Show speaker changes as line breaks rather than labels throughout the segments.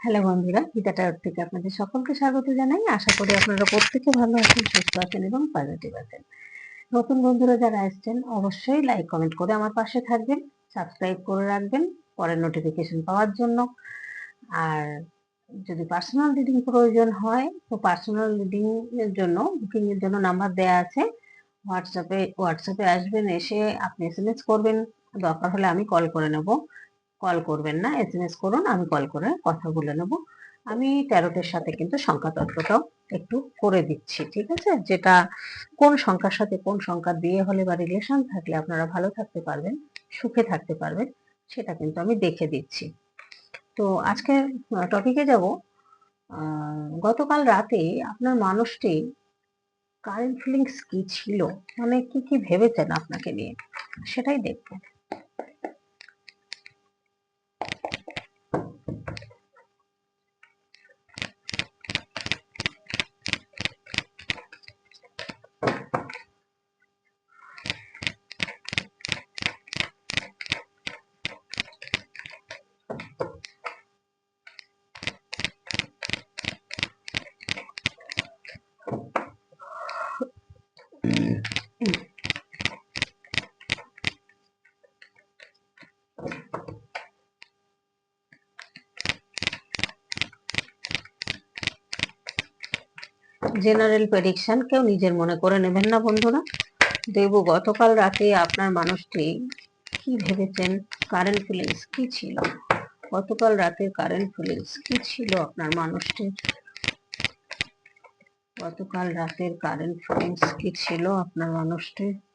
Hello বন্ধুরা গীতাটা থেকে আপনাদের সকলকে স্বাগত জানাই। আশা করি আপনারা প্রত্যেকে ভালো আছেন, সুস্থ আছেন এবং পজিটিভ আছেন। নতুন বন্ধুরা যারা আসছেন অবশ্যই লাইক কমেন্ট করে আমার পাশে থাকবেন সাবস্ক্রাইব করে রাখবেন, পরের নোটিফিকেশন পাওয়ার জন্য। আর যদি পার্সোনাল রিডিং প্রয়োজন হয়, তো পার্সোনাল রিডিং এর জন্য বুকিং এর জন্য নাম্বার দেয়া আছে। হোয়াটসঅ্যাপে হোয়াটসঅ্যাপে আসবেন, এসে আপনি এস করবেন, দরকার হলে আমি কল করে নেব। কল করবেন না এসএমএস করুন, আমি কল করে কথা বলে নেব। আমি ট্যারোটের সাথে কিন্তু সংখ্যা তত্ত্বটাও একটু করে দিচ্ছি, ঠিক আছে? যেটা কোন সংখ্যার সাথে কোন সংখ্যা বিয়ে হলে বা রিলেশন থাকলে আপনারা ভালো থাকতে পারবেন, সুখে থাকতে পারবেন, সেটা কিন্তু আমি দেখে দিচ্ছি। তো আজকে টপিকে যাব গতকাল রাতে আপনার মানুষটি কারেন্ট ফিলিংস কি ছিল? মানে কি কি ভেবেছেন আপনাকে নিয়ে? সেটাই দেখব। জেনারেল প্রেডিকশন কেউ নিজের মনে করে নেবেন না, বন্ধুরা। দেব, গতকাল রাতে আপনার মানুষটি কি ভেবেছেন? কারেন্ট ফিলিংস কি ছিল? গতকাল রাতের কারেন্ট ফিলিংস কি ছিল আপনার মানুষটির? গতকাল রাতের কারেন্ট ফিলিংস কি ছিল আপনার মানুষটির?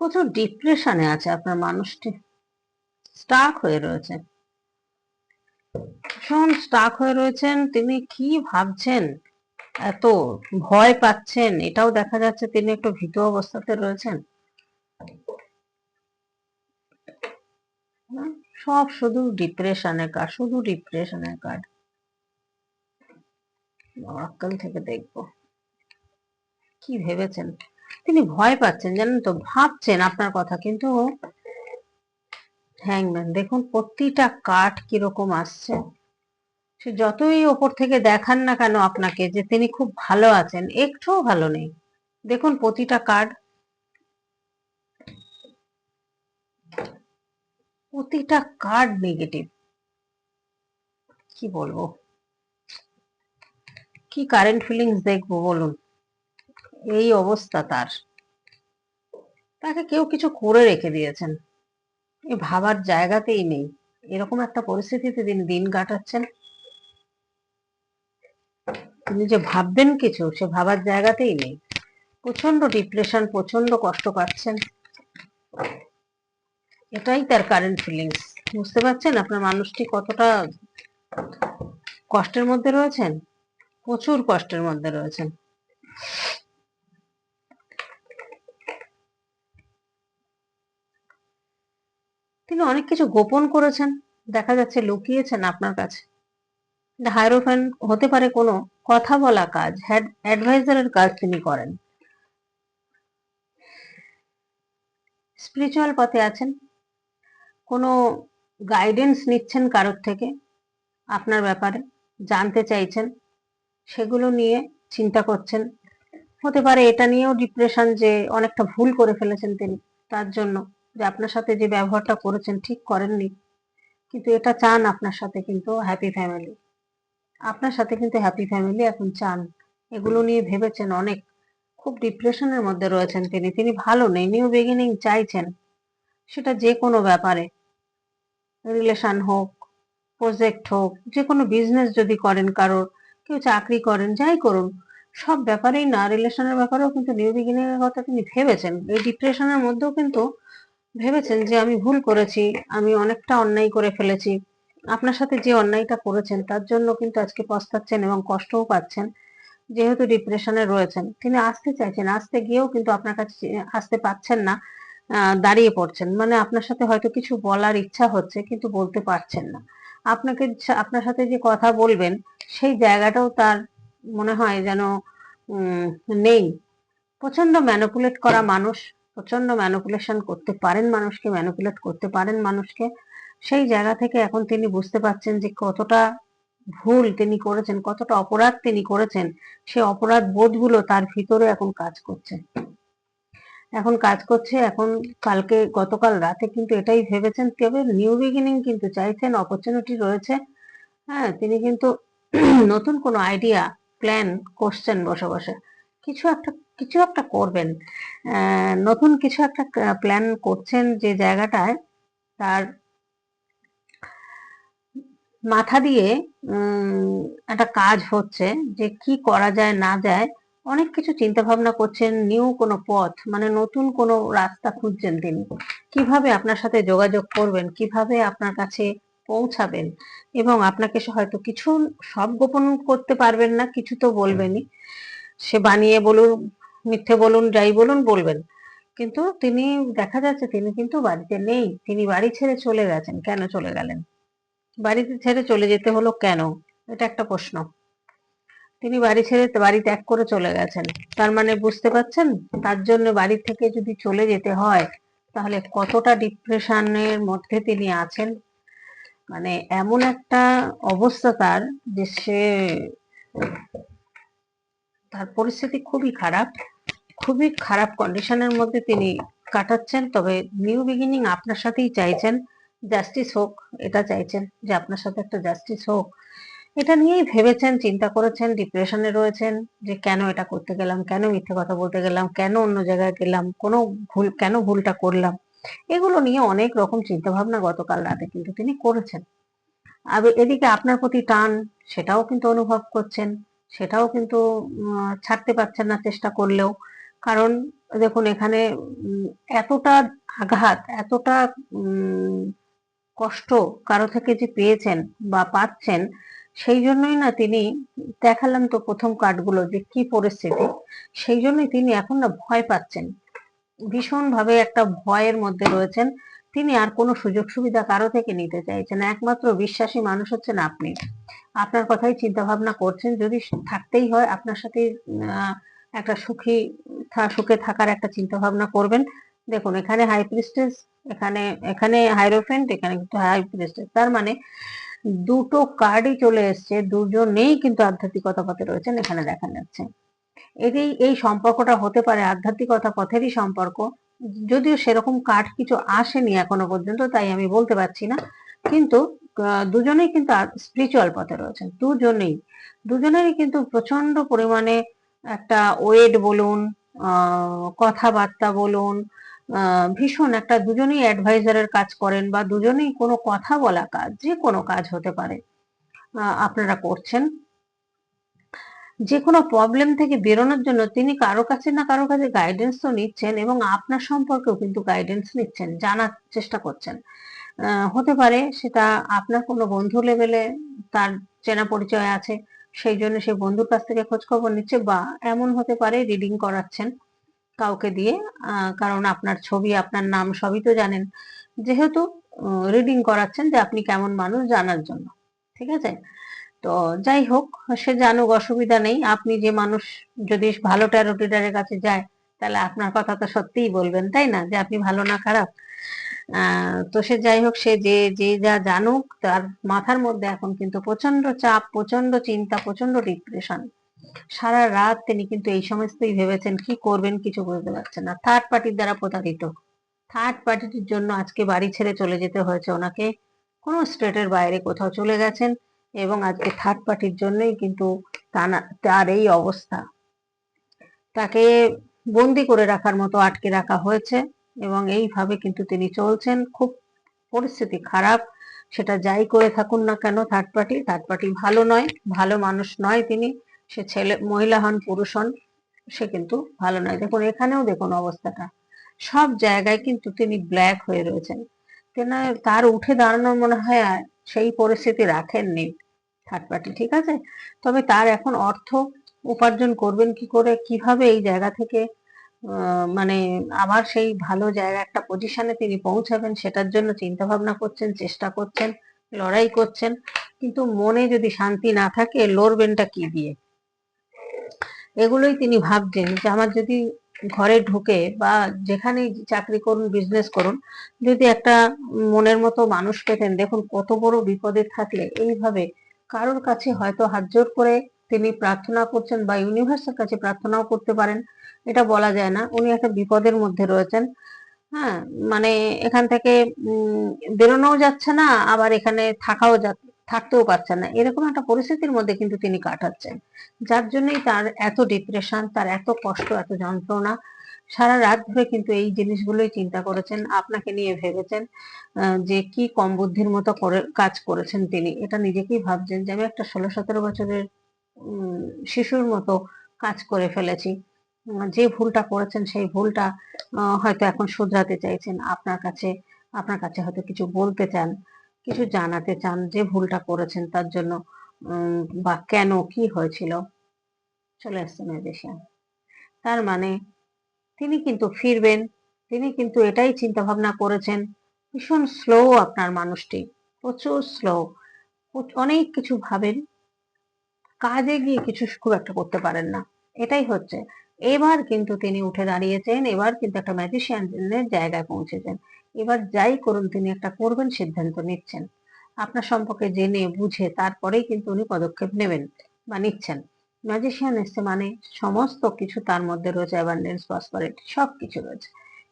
প্রচুর ডিপ্রেশনে আছে আপনার মানুষটি। স্টাক হয়ে রয়েছে। ভীষণ স্টাক হয়ে রয়েছেন। তিনি কি ভাবছেন? এত ভয় পাচ্ছেন। এটাও দেখা যাচ্ছে তিনি একটু ভীত অবস্থাতে রয়েছেন। সব শুধু ডিপ্রেশনের কার্ড শুধু ডিপ্রেশনের কার্ড থেকে দেখব। কি ভেবেছেন? তিনি ভয় পাচ্ছেন, জানেন তো? ভাবছেন আপনার কথা, কিন্তু হ্যাংম্যান দেখুন প্রতিটা কাঠ কীরকম আসছে। সে যতই ওপর থেকে দেখান না কেন আপনাকে, যে তিনি খুব ভালো আছেন, একটুও ভালো নেই। দেখুন প্রতিটা কার্ড প্রতিটা কার্ড নেগেটিভ কি বলব? কি কারেন্ট ফিলিংস দেখব, বলুন। এই অবস্থা তার। তাকে কেউ কিছু করে রেখে দিয়েছেন। এ ভাবার জায়গাতেই নেই। এরকম একটা পরিস্থিতিতে তিনি দিন কাটাচ্ছেন। তিনি যে ভাববেন কিছু, সে ভাবার জায়গাতেই নেই। প্রচণ্ড ডিপ্রেশন প্রচণ্ড কষ্ট পাচ্ছেন। এটাই তার কারেন্ট ফিলিংস বুঝতে পারছেন আপনার মানুষটি কতটা কষ্টের মধ্যে রয়েছেন? প্রচুর কষ্টের মধ্যে রয়েছেন। তিনি অনেক কিছু গোপন করেছেন। দেখা যাচ্ছে লুকিয়েছেন আপনার কাছে। হাইরোফ্যান হতে পারে কোনো কথা বলা কাজ অ্যাডভাইজারের কাজ তিনি করেন। স্পিরিচুয়াল পথে আছেন। কোনো গাইডেন্স নিচ্ছেন কারোর থেকে আপনার ব্যাপারে? জানতে চাইছেন? সেগুলো নিয়ে চিন্তা করছেন? হতে পারে এটা নিয়েও ডিপ্রেশন যে অনেকটা ভুল করে ফেলেছেন তিনি, তার জন্য। যে আপনার সাথে যে ব্যবহারটা করেছেন ঠিক করেননি। কিন্তু এটা চান আপনার সাথে কিন্তু হ্যাপি ফ্যামিলি আপনার সাথে কিন্তু হ্যাপি ফ্যামিলি এখন চান। এগুলো নিয়ে ভেবেছেন অনেক। খুব ডিপ্রেশনের মধ্যে রয়েছেন তিনি। তিনি ভালো নেই নিউ বিগিনিং চাইছেন। সেটা যে কোনো ব্যাপারে। রিলেশন হোক প্রজেক্ট হোক, যে কোনো বিজনেস যদি করেন কারোর, কেউ চাকরি করেন, যাই করুন, সব ব্যাপারেই না রিলেশনের ব্যাপারেও কিন্তু নিউ বিগিনিং এর কথা তিনি ভেবেছেন। এই ডিপ্রেশনের মধ্যেও কিন্তু ভেবেছেন যে আমি ভুল করেছি, আমি অনেকটা অন্যায় করে ফেলেছি। আপনার সাথে যে অন্যায়টা করেছেন, তার জন্য কিন্তু আজকে পস্তাচ্ছেন এবং কষ্টও পাচ্ছেন, যেহেতু ডিপ্রেশনে রয়েছেন। তিনি আসতে চাইছেন, আসতে গিয়েও কিন্তু আপনার কাছে আসতে পাচ্ছেন না দাঁড়িয়ে পড়ছেন। মানে আপনার সাথে হয়তো কিছু বলার ইচ্ছা হচ্ছে, কিন্তু বলতে পারছেন না। আপনাকে আপনার সাথে যে কথা বলবেন, সেই জায়গাটাও তার মনে হয় যেন নেই। প্রচণ্ড ম্যানিপুলেট করা মানুষ প্রচণ্ড ম্যানিপুলেশন করতে পারেন মানুষকে ম্যানিপুলেট করতে পারেন মানুষকে। সেই জায়গা থেকে এখন তিনি বুঝতে পারছেন যে কতটা ভুল তিনি করেছেন, কতটা অপরাধ তিনি করেছেন। সেই অপরাধ বোধগুলো তার ভিতরে এখন কাজ করছে। এখন কাজ করছে, এখন কালকে, গতকাল রাতে কিন্তু এটাই ভেবেছেন। তবে নিউ বিগিনিং কিন্তু চাইছেন অপরচুনিটি রয়েছে। হ্যাঁ তিনি কিন্তু নতুন কোনো আইডিয়া প্ল্যান করছেন বসে বসে। কিছু একটা কিছু একটা করবেন। নতুন কিছু একটা প্ল্যান করছেন যে জায়গাটায়, তার মাথা দিয়ে একটা কাজ হচ্ছে যে কি করা যায়, না যায়, অনেক কিছু চিন্তা ভাবনা করছেন নিউ কোনো পথ মানে নতুন কোনো রাস্তা খুঁজছেন তিনি। কীভাবে আপনার সাথে যোগাযোগ করবেন, কীভাবে আপনার কাছে পৌঁছাবেন, এবং আপনাকে হয়তো কিছু সব গোপন করতে পারবেন না, কিছু তো বলবেনই। সে বানিয়ে বলুন মিথ্যে বলুন, যাই বলুন, বলবেন। কিন্তু তিনি, দেখা যাচ্ছে তিনি কিন্তু বাড়িতে নেই। তিনি বাড়ি ছেড়ে চলে গেছেন। কেন চলে গেলেন? বাড়িতে ছেড়ে চলে যেতে হলো কেন? এটা একটা প্রশ্ন। তিনি বাড়ি ছেড়ে বাড়ি ত্যাগ করে চলে গেছেন। তার মানে বুঝতে পারছেন? তার জন্য বাড়ি থেকে যদি চলে যেতে হয়, তাহলে কতটা ডিপ্রেশনের মধ্যে তিনি আছেন? মানে এমন একটা অবস্থা তার যে সে তার পরিস্থিতি খুবই খারাপ। খুবই খারাপ কন্ডিশনের মধ্যে তিনি কাটাচ্ছেন। তবে নিউ বিগিনিং আপনার সাথেই চাইছেন জাস্টিস হোক, এটা চাইছেন যে আপনার সাথে একটা জাস্টিস হোক। এটা নিয়েই ভেবেছেন, চিন্তা করেছেন ডিপ্রেশনে রয়েছেন যে কেন এটা করতে গেলাম, কেন মিথ্যে কথা বলতে গেলাম, কেন অন্য জায়গায় গেলাম, কোনো ভুল, কেন ভুলটা করলাম? এগুলো নিয়ে অনেক রকম চিন্তা ভাবনা গতকাল রাতে কিন্তু তিনি করেছেন। আর এদিকে আপনার প্রতি টান, সেটাও কিন্তু অনুভব করছেন। সেটাও কিন্তু ছাড়তে পারছেন না চেষ্টা করলেও। কারণ, দেখুন, এখানে এতটা আঘাত, এতটা কষ্ট কারও থেকে যে পেয়েছেন বা পাচ্ছেন, সেই জন্যই না তিনি দেখালাম তো প্রথম কার্ডগুলো যে কি পরিস্থিতি। সেই জন্যই তিনি এখন না ভয় পাচ্ছেন। ভীষণ ভাবে একটা ভয়ের মধ্যে রয়েছেন। তিনি আর কোনো সুযোগ সুবিধা কারও থেকে নিতে চাইছেন একমাত্র বিশ্বাসী মানুষ হচ্ছেন আপনি। আপনার কথাই চিন্তা ভাবনা করছেন। যদি থাকতেই হয়, আপনার সাথে একটা সুখী সুখে থাকার একটা চিন্তা ভাবনা করবেন। দেখুন, এখানে হাই প্রিস্টেস এখানে এখানে হাইরোফেন্ট এখানে কিন্তু হাই প্রিস্টেস তার মানে দুটো কার্ডই চলে এসছে দুজনেই কিন্তু আধ্যাত্মিকতা পথে রয়েছেন, এখানে দেখা যাচ্ছে। এটি এই সম্পর্কটা হতে পারে, আধ্যাত্মিকতা পথেরই সম্পর্ক। যদিও সেরকম কার্ড কিছু আসেনি এখনও পর্যন্ত, তাই আমি বলতে পারছি না। কিন্তু দুজনেই কিন্তু স্পিরিচুয়াল পথে রয়েছেন। দুজনেই। দুজনেরই কিন্তু প্রচণ্ড পরিমাণে একটা ওয়েট বলুন কথাবার্তা বলুন ভীষণ একটা দুজনেই অ্যাডভাইজারের কাজ করেন বা দুজনেই কোনো কথা বলা কাজ, যে কোনো কাজ হতে পারে আপনারা করছেন। যে কোনো প্রবলেম থেকে বেরোনোর জন্য তিনি কারও কাছে না কারও কাছে গাইডেন্স তো নিচ্ছেন এবং আপনার সম্পর্কেও কিন্তু গাইডেন্স নিচ্ছেন, জানার চেষ্টা করছেন। হতে পারে, সেটা আপনার কোনো বন্ধু লেভেলে তার চেনা পরিচয় আছে, সেই জন্য সে বন্ধুর কাছ থেকে খোঁজ খবর নিচ্ছে বা এমন হতে পারে রিডিং করাচ্ছেন কাউকে দিয়ে কারণ আপনার ছবি, আপনার নাম সবই তো জানেন। যেহেতু রিডিং করাচ্ছেন যে আপনি কেমন মানুষ জানার জন্য, ঠিক আছে? তো যাই হোক, সে জানুক, অসুবিধা নেই। আপনি যে মানুষ যদি ভালো ট্যারো রিডারের কাছে যায়, তাহলে আপনার কথা তো সত্যিই বলবেন, তাই না? যে আপনি ভালো না খারাপ। তো সে যাই হোক, সে যে যে যা জানুক, তার মাথার মধ্যে এখন কিন্তু প্রচণ্ড চাপ প্রচণ্ড চিন্তা প্রচণ্ড ডিপ্রেশন সারা রাত তিনি কিন্তু এই সমস্তই ভেবেছেন, কি করবেন কিছু বুঝতে পারছেন না। থার্ড পার্টির দ্বারা প্রতারিত। থার্ড পার্টির জন্য আজকে বাড়ি ছেড়ে চলে যেতে হয়েছে ওনাকে। কোনো স্টেটের বাইরে কোথাও চলে গেছেন এবং আজকে থার্ড পার্টির জন্যই কিন্তু তার এই অবস্থা। তাকে বন্দি করে রাখার মতো আটকে রাখা হয়েছে। এবং এইভাবে কিন্তু তিনি চলছেন। খুব পরিস্থিতি খারাপ। সেটা যাই করে থাকুন না কেন থার্ড পার্টি থার্ড পার্টি ভালো নয়, ভালো মানুষ নয় তিনি। সে ছেলে, মহিলা হন, পুরুষ হন, সে কিন্তু ভালো নয়। দেখুন, এখানেও দেখুন অবস্থাটা। সব জায়গায় কিন্তু তিনি ব্ল্যাক হয়ে রয়েছেন। তেনা, তার উঠে দাঁড়ানোর মনে হয় সেই পরিস্থিতি রাখেননি থার্ড পার্টি ঠিক আছে? তবে তার এখন অর্থ উপার্জন করবেন কি করে, কীভাবে এই জায়গা থেকে মানে আবার সেই ভালো জায়গা, একটা পজিশনে তিনি পৌঁছাবেন, সেটার জন্য চিন্তা ভাবনা করছেন, চেষ্টা করছেন, লড়াই করছেন। কিন্তু মনে যদি শান্তি না থাকে, লড়বেনটা কি দিয়ে? এগুলোই তিনি ভাবছেন যে আমার যদি ঘরে ঢুকে বা যেখানেই চাকরি করুন বিজনেস করুন, যদি একটা মনের মতো মানুষ পেতেন, দেখুন কত বড় বিপদে থাকলে এইভাবে কারোর কাছে হয়তো হাত জোর করে তিনি প্রার্থনা করছেন বা ইউনিভার্সের কাছে প্রার্থনাও করতে পারেন। এটা বলা যায় না। উনি একটা বিপদের মধ্যে রয়েছেন। হ্যাঁ মানে এখান থেকে বেরোনোও যাচ্ছে না, আবার এখানে থাকাও থাকতেও পারছেন না। এরকম একটা পরিস্থিতির মধ্যে কিন্তু তিনি কাটাচ্ছেন। যার জন্যই তার এত ডিপ্রেশন তার এত কষ্ট, এত যন্ত্রণা সারা রাত ধরে কিন্তু এই জিনিসগুলোই চিন্তা করেছেন। আপনাকে নিয়ে ভেবেছেন যে কি কম বুদ্ধির মতো করে, কাজ করেছেন তিনি। এটা নিজেকেই ভাবছেন যে আমি একটা ষোলো সতেরো বছরের শিশুর মতো কাজ করে ফেলেছি। যে ভুলটা করেছেন সেই ভুলটা হয়তো এখন শুধরাতে চাইছেন। আপনার কাছে আপনার কাছে হয়তো কিছু বলতে চান, কিছু জানাতে চান যে ভুলটা করেছেন, তার জন্য বা কেন, কি হয়েছিল? চলে আসছে ম্যাজিশিয়ান তার মানে তিনি কিন্তু ফিরবেন, তিনি কিন্তু এটাই চিন্তা ভাবনা করেছেন, ভীষণ স্লো আপনার মানুষটি, প্রচুর স্লো অনেক কিছু ভাবেন, কাজে গিয়ে কিছু খুব একটা করতে পারেন না। এটাই হচ্ছে। এবার কিন্তু তিনি উঠে দাঁড়িয়েছেন, এবার কিন্তু একটা ম্যাজিশিয়ানের জায়গায় পৌঁছেছেন। এবার যাই করুন, তিনি একটা করবেন সিদ্ধান্ত নিচ্ছেন। আপনার সম্পর্কে জেনে, বুঝে তারপরেই কিন্তু উনি পদক্ষেপ নেবেন বা নিচ্ছেন। ম্যাজিশিয়ান এসছে মানে সমস্ত কিছু তার মধ্যে রয়েছে অ্যাবান্ডেন্স প্রসপারিটি সব কিছু রয়েছে।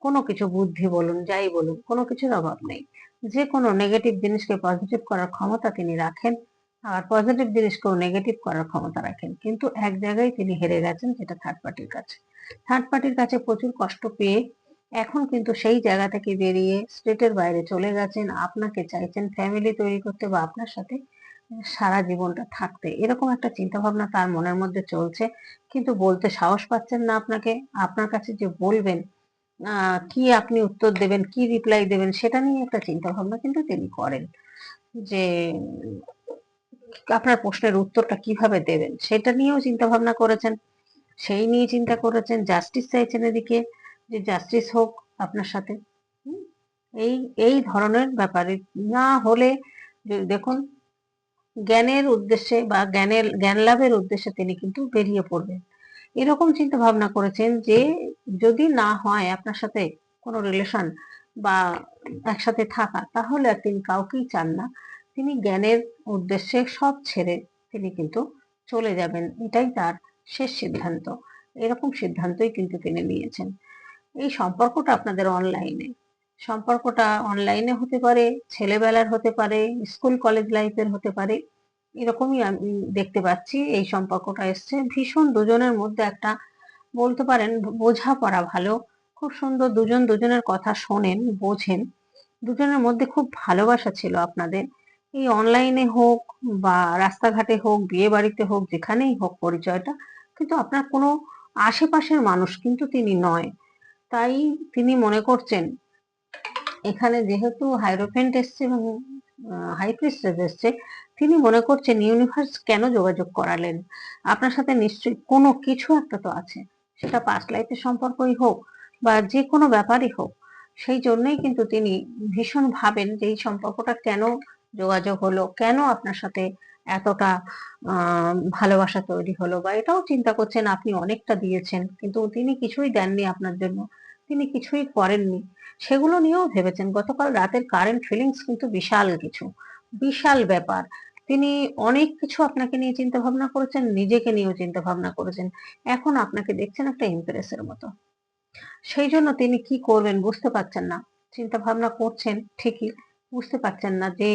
কোনো কিছু বুদ্ধি বলুন, যাই বলুন, কোনো কিছুর অভাব নেই। যে কোনো নেগেটিভ জিনিসকে পজিটিভ করার ক্ষমতা তিনি রাখেন। আর পজিটিভ জিনিসকেও নেগেটিভ করার ক্ষমতা রাখেন। কিন্তু এক জায়গায় তিনি হেরে গেছেন যেটা থার্ড পার্টির কাছে। থার্ড পার্টির কাছে প্রচুর কষ্ট পেয়ে এখন কিন্তু সেই জায়গা থেকে বেরিয়ে স্টেটের বাইরে চলে গেছেন। আপনাকে চাইছেন ফ্যামিলি তৈরি করতে বা আপনার সাথে সারা জীবনটা থাকতে। এরকম একটা চিন্তা ভাবনা তার মনের মধ্যে চলছে। কিন্তু বলতে সাহস পাচ্ছেন না আপনাকে। আপনার কাছে যে বলবেন কি আপনি উত্তর দেবেন, কি রিপ্লাই দেবেন, সেটা নিয়ে একটা চিন্তা ভাবনা কিন্তু তিনি করেন। যে আপনার প্রশ্নের উত্তরটা কীভাবে দেবেন? সেটা নিয়েও চিন্তা ভাবনা করেছেন। সেই নিয়ে চিন্তা করেছেন জাস্টিস চাইছেন এদিকে, যে জাস্টিস হোক আপনার সাথে। এই এই ধরনের ব্যাপারে না হলে দেখুন, জ্ঞানের উদ্দেশ্যে বা জ্ঞানের, জ্ঞান লাভের উদ্দেশ্যে তিনি কিন্তু বেরিয়ে পড়বেন। এরকম চিন্তা ভাবনা করেছেন যে যদি না হয় আপনার সাথে কোনো রিলেশন বা একসাথে থাকা, তাহলে আর তিনি কাউকেই চান না। তিনি জ্ঞানের উদ্দেশ্যে সব ছেড়ে তিনি কিন্তু চলে যাবেন। এটাই তার শেষ সিদ্ধান্ত। এরকম সিদ্ধান্তই কিন্তু তিনি নিয়েছেন। এই সম্পর্কটা আপনাদের অনলাইনে সম্পর্কটা অনলাইনে হতে পারে, ছেলেবেলার হতে পারে স্কুল কলেজ লাইফের হতে পারে, এরকমই আমি দেখতে পাচ্ছি এই সম্পর্কটা এসছে। ভীষণ দুজনের মধ্যে একটা বলতে পারেন বোঝাপড়া ভালো, খুব সুন্দর দুজন দুজনের কথা শোনেন, বোঝেন। দুজনের মধ্যে খুব ভালোবাসা ছিল আপনাদের। এই অনলাইনে হোক বা রাস্তাঘাটে হোক বিয়ে বাড়িতে হোক, যেখানেই হোক পরিচয়টা, কিন্তু আপনার কোনো আশেপাশের মানুষ কিন্তু তিনি নয়। তাই তিনি মনে করছেন, এখানে যেহেতু হাইরোফেন্ট এসছে এবং হাই প্রিস্টেস এসছে, তিনি মনে করছেন ইউনিভার্স কেন যোগাযোগ করালেন? আপনার সাথে নিশ্চয়ই কোনো কিছু একটা তো আছে। সেটা পাস্ট লাইফের সম্পর্কই হোক বা যে কোনো ব্যাপারই হোক, সেই জন্যই কিন্তু তিনি ভীষণ ভাবেন যে এই সম্পর্কটা কেন যোগাযোগ হলো, কেন আপনার সাথে এতটা ভালোবাসা তৈরি হলো? বা এটাও চিন্তা করছেন আপনি অনেকটা দিয়েছেন, কিন্তু তিনি কিছুই দেননি আপনার জন্য, তিনি কিছুই করেননি। সেগুলো নিয়েও ভেবেছেন। গতকাল রাতের কারেন্ট ফিলিংস কিন্তু বিশাল কিছু, বিশাল ব্যাপার। তিনি অনেক কিছু আপনাকে নিয়ে চিন্তা ভাবনা করেছেন, নিজেকে নিয়েও চিন্তা ভাবনা করেছেন। এখন আপনাকে দেখছেন একটা ইমপ্রেসের মতো। সেই জন্য তিনি কি করবেন বুঝতে পারছেন না। চিন্তা ভাবনা করছেন, ঠিকই, বুঝতে পারছেন না যে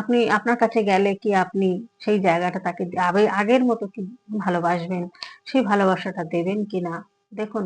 আপনি, আপনার কাছে গেলে কি আপনি সেই জায়গাটা তাকে আগের মতো কি ভালোবাসবেন? সেই ভালোবাসাটা দেবেন কি না দেখুন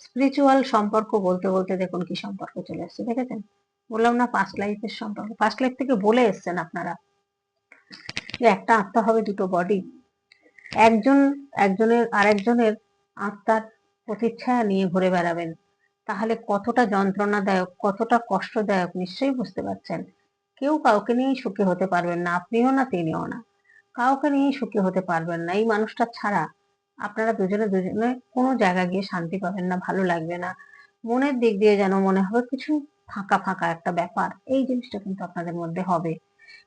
স্পিরিচুয়াল সম্পর্ক বলতে বলতে দেখুন কি সম্পর্ক চলে এসছে দেখেছেন? বললাম না পাস্ট লাইফের সম্পর্ক পাস্ট লাইফ থেকে বলে এসছেন আপনারা। যে একটা আত্মা হবে দুটো বডি একজন, একজনের, আরেকজনের আত্মার প্রতিচ্ছায়া নিয়ে ঘুরে বেড়াবেন। তাহলে কতটা যন্ত্রণাদায়ক, কতটা কষ্টদায়ক, নিশ্চয়ই বুঝতে পারছেন। কেউ কাউকে নিয়েই সুখী হতে পারবেন না, আপনিও না, তিনিও না। কাউকে নিয়েই সুখী হতে পারবেন না। এই মানুষটা ছাড়া আপনারা দুজনে দুজনে কোনো জায়গায় গিয়ে শান্তি পাবেন না, ভালো লাগবে না। মনের দিক দিয়ে যেন মনে হবে কিছু ফাঁকা ফাঁকা একটা ব্যাপার। এই জিনিসটা কিন্তু আপনাদের মধ্যে হবে।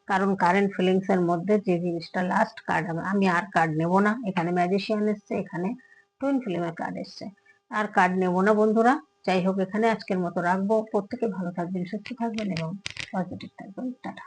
কারণ কারেন্ট ফিলিংস এর মধ্যে যে জিনিসটা লাস্ট কার্ড আমি আর কার্ড নেব না। এখানে ম্যাজিশিয়ান এসছে, এখানে টুইন ফিল্মের কার্ড এসছে। আর কার্ড নেব না, বন্ধুরা। যাই হোক, এখানে আজকের মতো রাখব। প্রত্যেকে ভালো থাকবেন, সুস্থ থাকবেন এবং পজিটিভ থাকবেন। টাটা।